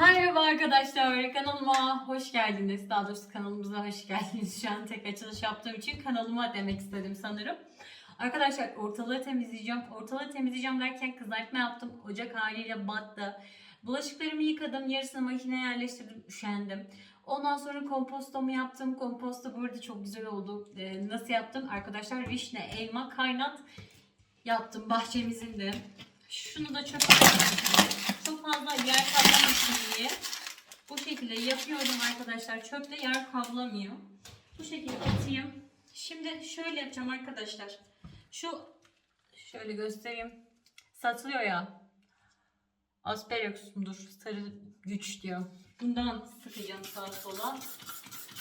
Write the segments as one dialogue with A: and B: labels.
A: Merhaba arkadaşlar, kanalıma hoş geldiniz. Daha doğrusu kanalımıza hoş geldiniz. Şu an tek açılış yaptığım için kanalıma demek istedim sanırım. Arkadaşlar ortalığı temizleyeceğim. Ortalığı temizleyeceğim derken kızartma yaptım. Ocak haliyle battı. Bulaşıklarımı yıkadım. Yarısını makineye yerleştirdim. Üşendim. Ondan sonra kompostomu yaptım. Komposto burada çok güzel oldu. Ee, nasıl yaptım? Arkadaşlar vişne, elma, kaynat yaptım bahçemizin de. Şunu da çöpe çok fazla yer kaplamasın diye bu şekilde yapıyorum arkadaşlar. Çöple yer kaplamıyor. Bu şekilde atayım. Şimdi şöyle yapacağım arkadaşlar. Şu şöyle göstereyim. Satılıyor ya. Asperix mudur? Sarı güç diyor. Bundan sıkacağım sağa sola.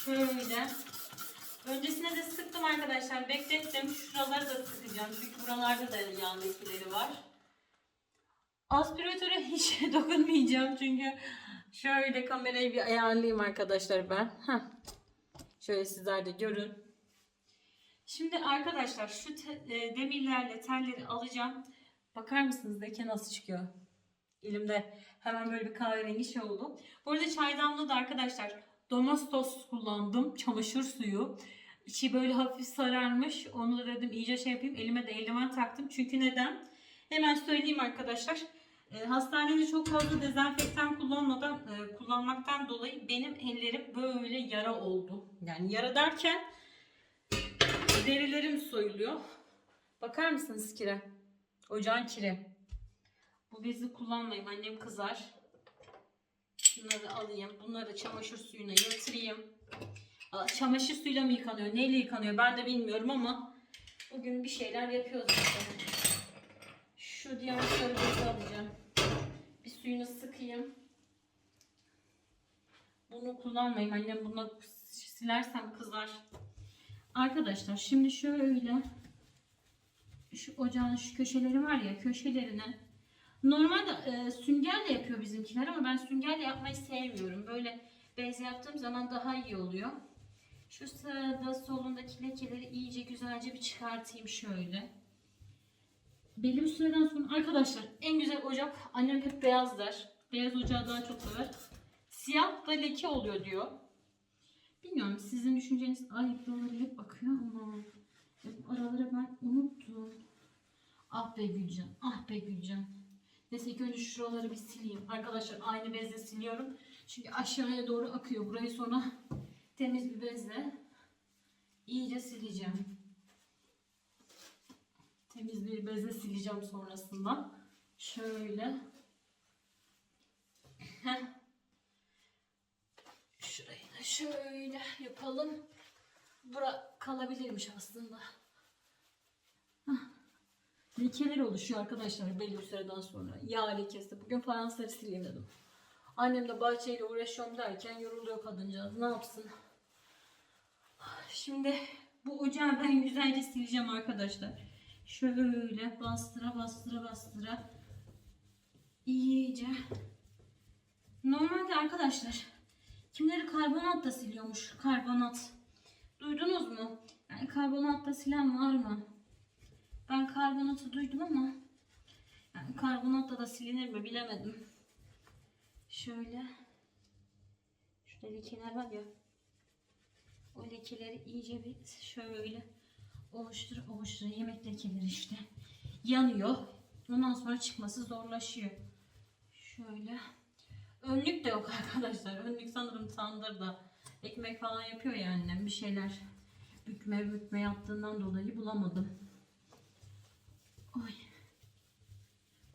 A: Şöyle. Öncesine de sıktım arkadaşlar. Beklettim. Şuraları da sıkacağım. Çünkü buralarda da yağ lekeleri var. Aspiratöre hiç dokunmayacağım çünkü şöyle kamerayı bir ayarlayayım arkadaşlar ben. Heh. Şöyle sizler de görün. Şimdi arkadaşlar şu te- e, demirlerle telleri alacağım. Bakar mısınız leke nasıl çıkıyor? Elimde hemen böyle bir kahverengi şey oldu. Bu arada çaydanlığı da arkadaşlar domestos kullandım. Çamaşır suyu. İçi böyle hafif sararmış. Onu da dedim iyice şey yapayım. Elime de eldiven taktım. Çünkü neden? Hemen söyleyeyim arkadaşlar. E, hastanede çok fazla dezenfektan kullanmadan e, kullanmaktan dolayı benim ellerim böyle yara oldu. Yani yara derken derilerim soyuluyor. Bakar mısınız kire? Ocağın kire. Bu bezi kullanmayayım. Annem kızar. Bunları alayım. Bunları çamaşır suyuna yatırayım. Çamaşır suyuyla mı yıkanıyor? Neyle yıkanıyor? Ben de bilmiyorum ama bugün bir şeyler yapıyoruz işte. Şu diğer sarı alacağım. Suyunu sıkayım. Bunu kullanmayayım. Annem bunu silersem kızar. Arkadaşlar şimdi şöyle şu ocağın şu köşeleri var ya köşelerine normalde e, süngerle yapıyor bizimkiler ama ben süngerle yapmayı sevmiyorum. Böyle bez yaptığım zaman daha iyi oluyor. Şu sağda solundaki lekeleri iyice güzelce bir çıkartayım şöyle. Belli bir süreden sonra arkadaşlar en güzel ocak annem hep beyaz der. Beyaz ocağı daha çok sever. Siyah da leke oluyor diyor. Bilmiyorum sizin düşünceniz ay buraları hep akıyor ama hep araları ben unuttum. Ah be Gülcan, ah be Gülcan. Neyse ilk önce şuraları bir sileyim. Arkadaşlar aynı bezle siliyorum. Çünkü aşağıya doğru akıyor. Burayı sonra temiz bir bezle iyice sileceğim. Temiz bir bezle sileceğim sonrasında. Şöyle. Heh. Şurayı da şöyle yapalım. Bura kalabilirmiş aslında. Heh. Lekeler oluşuyor arkadaşlar belli bir süreden sonra. Yağ lekesi. Bugün fayansları sileyim dedim. Annem de bahçeyle uğraşıyorum derken yoruluyor kadıncağız. Ne yapsın? Şimdi bu ocağı ben güzelce sileceğim arkadaşlar. Şöyle bastıra bastıra bastıra iyice. Normalde arkadaşlar kimleri karbonat da siliyormuş. Karbonat. Duydunuz mu? Yani karbonat da silen var mı? Ben karbonatı duydum ama yani karbonatla da silinir mi bilemedim. Şöyle şurada lekeler var ya o lekeleri iyice bir şöyle oluştur oluştur yemek lekeleri işte yanıyor. Ondan sonra çıkması zorlaşıyor. Şöyle. Önlük de yok arkadaşlar. Önlük sanırım tandırda ekmek falan yapıyor ya annem bir şeyler bükme bükme yaptığından dolayı bulamadım. Oy.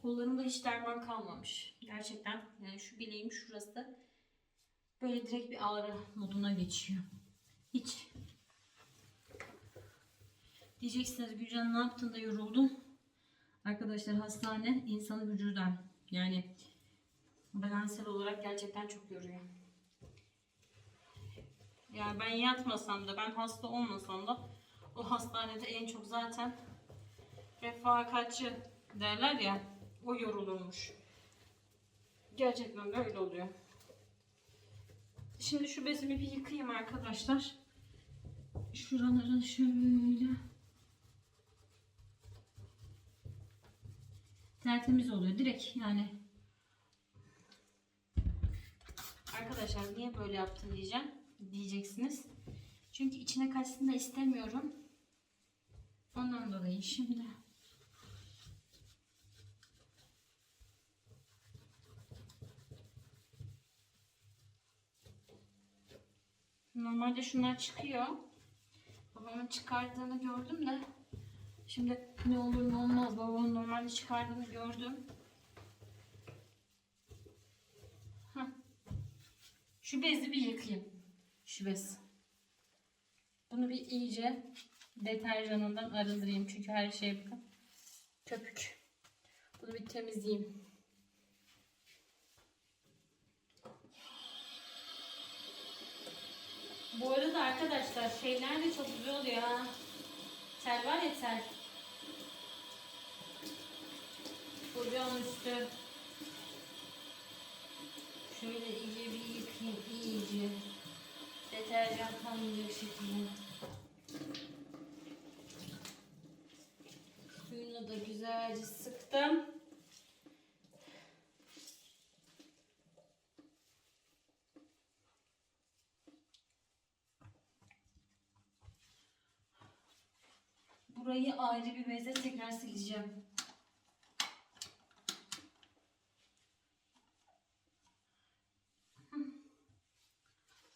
A: Kollarımda hiç derman kalmamış. Gerçekten yani şu bileğim şurası böyle direkt bir ağrı moduna geçiyor. Hiç. Diyeceksiniz Gülcan ne yaptın da yoruldun? Arkadaşlar hastane insanı vücudan yani bedensel olarak gerçekten çok yoruyor. Yani ben yatmasam da ben hasta olmasam da o hastanede en çok zaten refakatçi derler ya o yorulurmuş. Gerçekten de öyle oluyor. Şimdi şu bezimi bir yıkayayım arkadaşlar. Şuraları şöyle tertemiz oluyor. Direkt yani Arkadaşlar niye böyle yaptın diyeceğim. Diyeceksiniz. Çünkü içine kaçsın da istemiyorum. Ondan dolayı şimdi. Normalde şunlar çıkıyor. Babamın çıkardığını gördüm de. Şimdi ne olur ne olmaz. Babamın normalde çıkardığını gördüm. Heh. Şu bezi bir yıkayayım. Şu bez. Bunu bir iyice deterjanından arındırayım. Çünkü her şey bakın köpük. Bunu bir temizleyeyim. Bu arada arkadaşlar şeyler de çok güzel oluyor ha. Tel var ya tel. Ocağın üstü. Şöyle iyice bir yıkayayım iyice. Deterjan kalmayacak şekilde. Suyunu da güzelce sıktım. Burayı ayrı bir bezle tekrar sileceğim.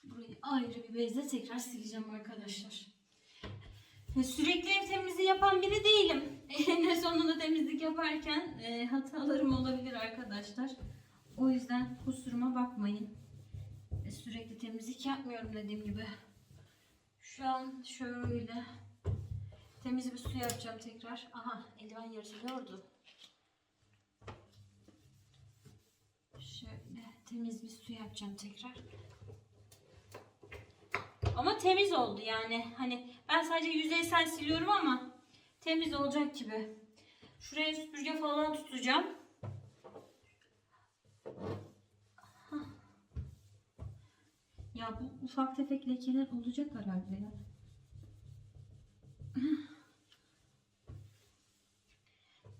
A: Burayı ayrı bir bezle tekrar sileceğim arkadaşlar. Ya Sürekli ev temizliği yapan biri değilim. En sonunda temizlik yaparken e, hatalarım olabilir arkadaşlar. O yüzden kusuruma bakmayın. E, sürekli temizlik yapmıyorum dediğim gibi. Şu an şöyle temiz bir su yapacağım tekrar. Aha eldiven yırtılıyordu. Şöyle temiz bir su yapacağım tekrar. Ama temiz oldu yani. Hani ben sadece yüzeysel siliyorum ama temiz olacak gibi. Şuraya süpürge falan tutacağım. Ya bu ufak tefek lekeler olacak herhalde ya.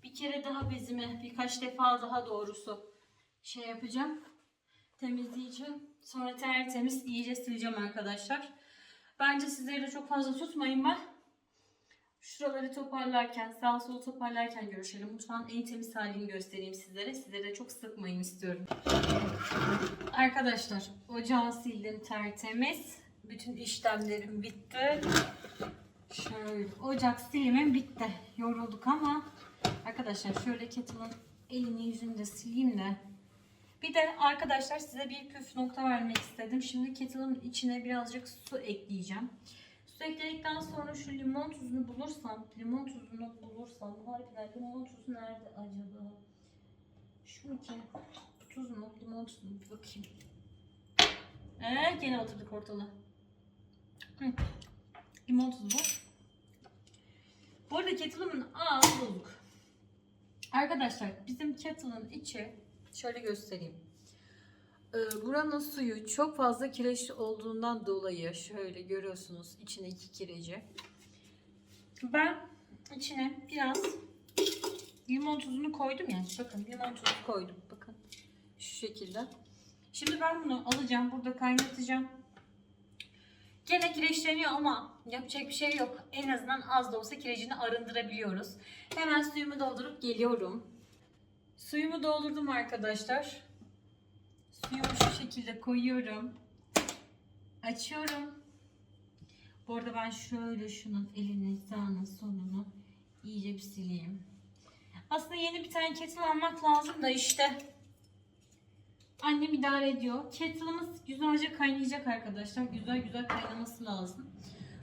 A: Bir kere daha bezimi birkaç defa daha doğrusu şey yapacağım. Temizleyeceğim. Sonra tertemiz iyice sileceğim arkadaşlar. Bence sizleri de çok fazla tutmayın ben. Şuraları toparlarken, sağ sol toparlarken görüşelim. Mutfağın en temiz halini göstereyim sizlere. Sizlere çok sıkmayın istiyorum. Arkadaşlar ocağı sildim tertemiz. Bütün işlemlerim bitti. Şöyle ocak silimim bitti. Yorulduk ama arkadaşlar şöyle kettle'ın elini yüzünü de sileyim de. Bir de arkadaşlar size bir püf nokta vermek istedim. Şimdi kettle'ın içine birazcık su ekleyeceğim. Su ekledikten sonra şu limon tuzunu bulursam, limon tuzunu bulursam, harbiden limon tuzu nerede acaba? Şu ki? Tuz mu? Limon tuzu mu? Bir bakayım. Ee, gene oturduk ortalığa. Hı. Limon tuzu bu. Bu arada kettle'ımın ağzı bozuk. Arkadaşlar bizim kettle'ın içi şöyle göstereyim. Ee, buranın suyu çok fazla kireçli olduğundan dolayı şöyle görüyorsunuz içine iki kireci. Ben içine biraz limon tuzunu koydum ya. Bakın limon tuzu koydum. Bakın şu şekilde. Şimdi ben bunu alacağım. Burada kaynatacağım. Gene kireçleniyor ama yapacak bir şey yok. En azından az da olsa kirecini arındırabiliyoruz. Hemen suyumu doldurup geliyorum. Suyumu doldurdum arkadaşlar. Suyumu şu şekilde koyuyorum. Açıyorum. Bu arada ben şöyle şunun elini, sağını, solunu iyice bir sileyim. Aslında yeni bir tane kettle almak lazım da işte annem idare ediyor. Kettle'ımız güzelce kaynayacak arkadaşlar. Güzel güzel kaynaması lazım.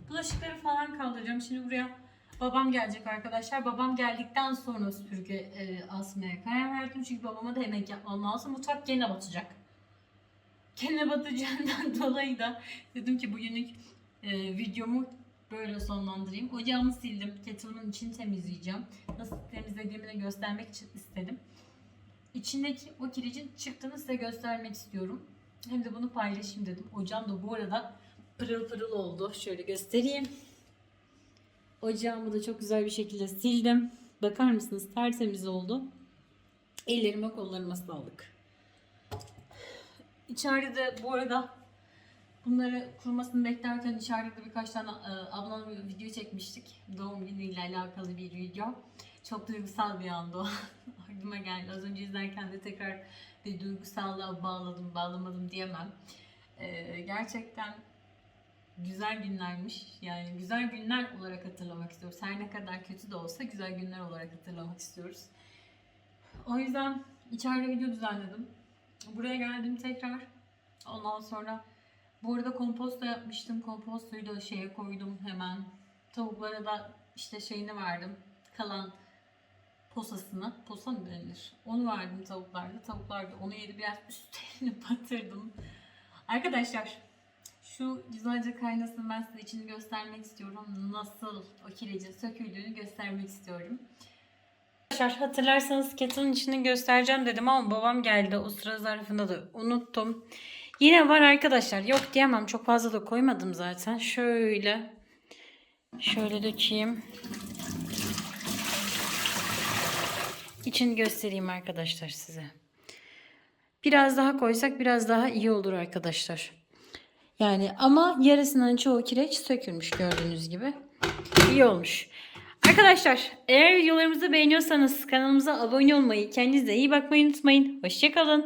A: Bulaşıkları falan kaldıracağım. Şimdi buraya babam gelecek arkadaşlar. Babam geldikten sonra süpürge e, asmaya karar verdim. Çünkü babama da yemek yapmam lazım. Mutfak gene batacak. Gene batacağından dolayı da dedim ki bugünlük e, videomu böyle sonlandırayım. Ocağımı sildim. Kettle'ımın içini temizleyeceğim. Nasıl temizlediğimi de göstermek için istedim. İçindeki o kirecin çıktığını size göstermek istiyorum. Hem de bunu paylaşayım dedim. Ocağım da bu arada pırıl pırıl oldu. Şöyle göstereyim. Ocağımı da çok güzel bir şekilde sildim. Bakar mısınız? Tertemiz oldu. Ellerime kollarıma sağlık. içeride de bu arada bunları kurumasını beklerken içeride de birkaç tane e, ablamla bir video çekmiştik. Doğum günüyle alakalı bir video. Çok duygusal bir anda o. Aklıma geldi. Az önce izlerken de tekrar bir duygusallığa bağladım, bağlamadım diyemem. E, gerçekten güzel günlermiş. Yani güzel günler olarak hatırlamak istiyoruz. Her ne kadar kötü de olsa güzel günler olarak hatırlamak istiyoruz. O yüzden içeride video düzenledim. Buraya geldim tekrar. Ondan sonra bu arada komposto yapmıştım. Kompostoyu da şeye koydum hemen. Tavuklara da işte şeyini verdim. Kalan posasını. Posa mı denilir? Onu verdim tavuklarda. Tavuklar da onu yedi. Biraz üstlerini batırdım. Arkadaşlar şu güzelce kaynasın ben size içini göstermek istiyorum. Nasıl o kirecin söküldüğünü göstermek istiyorum. Arkadaşlar hatırlarsanız kettle'ın içini göstereceğim dedim ama babam geldi. O sıra zarfında da unuttum. Yine var arkadaşlar. Yok diyemem. Çok fazla da koymadım zaten. Şöyle. Şöyle dökeyim. İçini göstereyim arkadaşlar size. Biraz daha koysak biraz daha iyi olur arkadaşlar. Yani ama yarısından çoğu kireç sökülmüş gördüğünüz gibi. İyi olmuş. Arkadaşlar eğer videolarımızı beğeniyorsanız kanalımıza abone olmayı, kendinize iyi bakmayı unutmayın. Hoşçakalın.